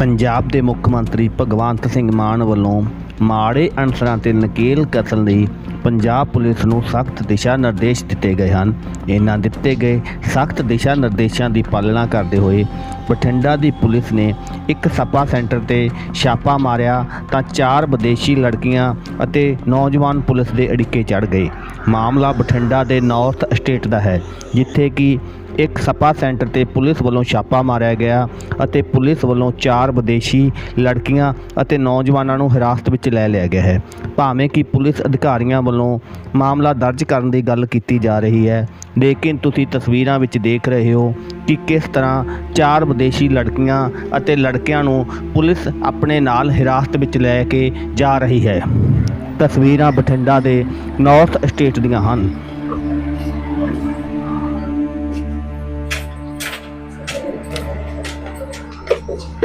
ਪੰਜਾਬ ਦੇ ਮੁੱਖ ਮੰਤਰੀ ਭਗਵੰਤ ਸਿੰਘ ਮਾਨ ਵੱਲੋਂ ਮਾੜੇ ਅਨਸਰਾਂ ਤੇ ਨਕੇਲ ਕਤਲ ਲਈ ਪੰਜਾਬ ਪੁਲਿਸ ਨੂੰ ਸਖਤ ਦਿਸ਼ਾ ਨਿਰਦੇਸ਼ ਦਿੱਤੇ ਗਏ ਹਨ। ਇਹਨਾਂ ਦਿੱਤੇ ਗਏ ਸਖਤ ਦਿਸ਼ਾ ਨਿਰਦੇਸ਼ਾਂ ਦੀ ਪਾਲਣਾ ਕਰਦੇ ਹੋਏ ਬਠਿੰਡਾ ਦੀ ਪੁਲਿਸ ਨੇ ਇੱਕ ਸਪਾ ਸੈਂਟਰ ਤੇ ਛਾਪਾ ਮਾਰਿਆ ਤਾਂ ਚਾਰ ਵਿਦੇਸ਼ੀ ਲੜਕੀਆਂ ਅਤੇ ਨੌਜਵਾਨ ਪੁਲਿਸ ਦੇ ਅੜਿੱਕੇ ਚੜ ਗਏ। ਮਾਮਲਾ ਬਠਿੰਡਾ ਦੇ ਨਾਰਥ ਸਟੇਟ ਦਾ ਹੈ, ਜਿੱਥੇ ਕਿ ਇੱਕ ਸਪਾ ਸੈਂਟਰ ਤੇ ਪੁਲਿਸ ਵੱਲੋਂ ਛਾਪਾ ਮਾਰਿਆ ਗਿਆ ਅਤੇ ਪੁਲਿਸ ਵੱਲੋਂ ਚਾਰ ਵਿਦੇਸ਼ੀ ਲੜਕੀਆਂ ਅਤੇ ਨੌਜਵਾਨਾਂ ਨੂੰ ਹਿਰਾਸਤ ਵਿੱਚ ਲੈ ਲਿਆ ਗਿਆ ਹੈ। ਭਾਵੇਂ ਕਿ ਪੁਲਿਸ ਅਧਿਕਾਰੀਆਂ ਵੱਲੋਂ ਮਾਮਲਾ ਦਰਜ ਕਰਨ ਦੀ ਗੱਲ ਕੀਤੀ ਜਾ ਰਹੀ ਹੈ, ਲੇਕਿਨ ਤੁਸੀਂ ਤਸਵੀਰਾਂ ਵਿੱਚ ਦੇਖ ਰਹੇ ਹੋ ਕਿ ਕਿਸ ਤਰ੍ਹਾਂ ਚਾਰ ਵਿਦੇਸ਼ੀ ਲੜਕੀਆਂ ਅਤੇ ਲੜਕਿਆਂ ਨੂੰ ਪੁਲਿਸ ਆਪਣੇ ਨਾਲ ਹਿਰਾਸਤ ਵਿੱਚ ਲੈ ਕੇ ਜਾ ਰਹੀ ਹੈ। ਤਸਵੀਰਾਂ ਬਠਿੰਡਾ ਦੇ ਨਾਰਥ ਸਟੇਟ ਦੀਆਂ ਹਨ। ਕਰ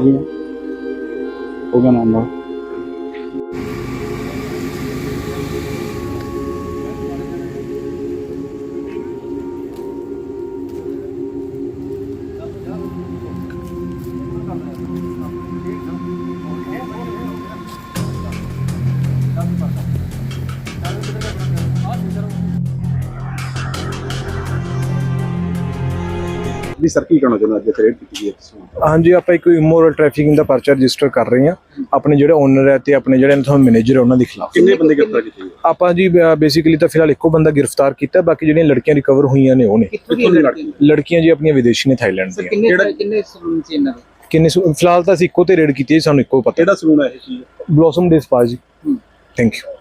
ਲਿਆ ਹੋ ਗਿਆ ਨਾਮ ਦਾ ਵੀ ਸਰ ਕੀ ਕਹਿਣਾ ਚਾਹੁੰਦਾ ਅੱਜ ਰੇਡ ਕੀਤੀ ਗਈ ਹੈ ਤੁਸੀਂ ਹਾਂਜੀ ਆਪਾਂ ਇੱਕ ਇਮੋਰਲ ਟ੍ਰੈਫਿਕਿੰਗ ਦਾ ਪਰਚਾ ਰਜਿਸਟਰ ਕਰ ਰਹੇ ਹਾਂ। ਆਪਣੇ ਜਿਹੜੇ ਓਨਰ ਹੈ ਤੇ ਆਪਣੇ ਜਿਹੜੇ ਤੁਹਾਨੂੰ ਮੈਨੇਜਰ ਹੈ ਉਹਨਾਂ ਦੇ ਖਿਲਾਫ। ਕਿੰਨੇ ਬੰਦੇ ਗ੍ਰਿਫਤਾਰ ਕੀਤੇ ਗਏ? ਆਪਾਂ ਜੀ ਬੇਸਿਕਲੀ ਤਾਂ ਫਿਲਹਾਲ ਇੱਕੋ ਬੰਦਾ ਗ੍ਰਿਫਤਾਰ ਕੀਤਾ ਬਾਕੀ ਜਿਹੜੀਆਂ ਲੜਕੀਆਂ ਰਿਕਵਰ ਹੋਈਆਂ ਨੇ ਉਹ ਨੇ। ਲੜਕੀਆਂ? ਜੀ ਆਪਣੀਆਂ ਵਿਦੇਸ਼ੀ ਨੇ ਥਾਈਲੈਂਡ ਦੀਆਂ। ਕਿੰਨੇ ਕਿੰਨੇ ਸਲੂਨ ਸੀ ਇਹਨਾਂ ਦੇ? ਕਿੰਨੇ ਫਿਲਹਾਲ ਤਾਂ ਅਸੀਂ ਇੱਕੋ ਤੇ ਰੇਡ ਕੀਤੀ ਹੈ ਸਾਨੂੰ ਇੱਕੋ ਪਤਾ ਕਿਹੜਾ ਸਲੂਨ ਹੈ ਇਹ ਚੀਜ਼? ਬਲੌਸਮ ਦੇ ਸਪਾ ਜੀ। Thank you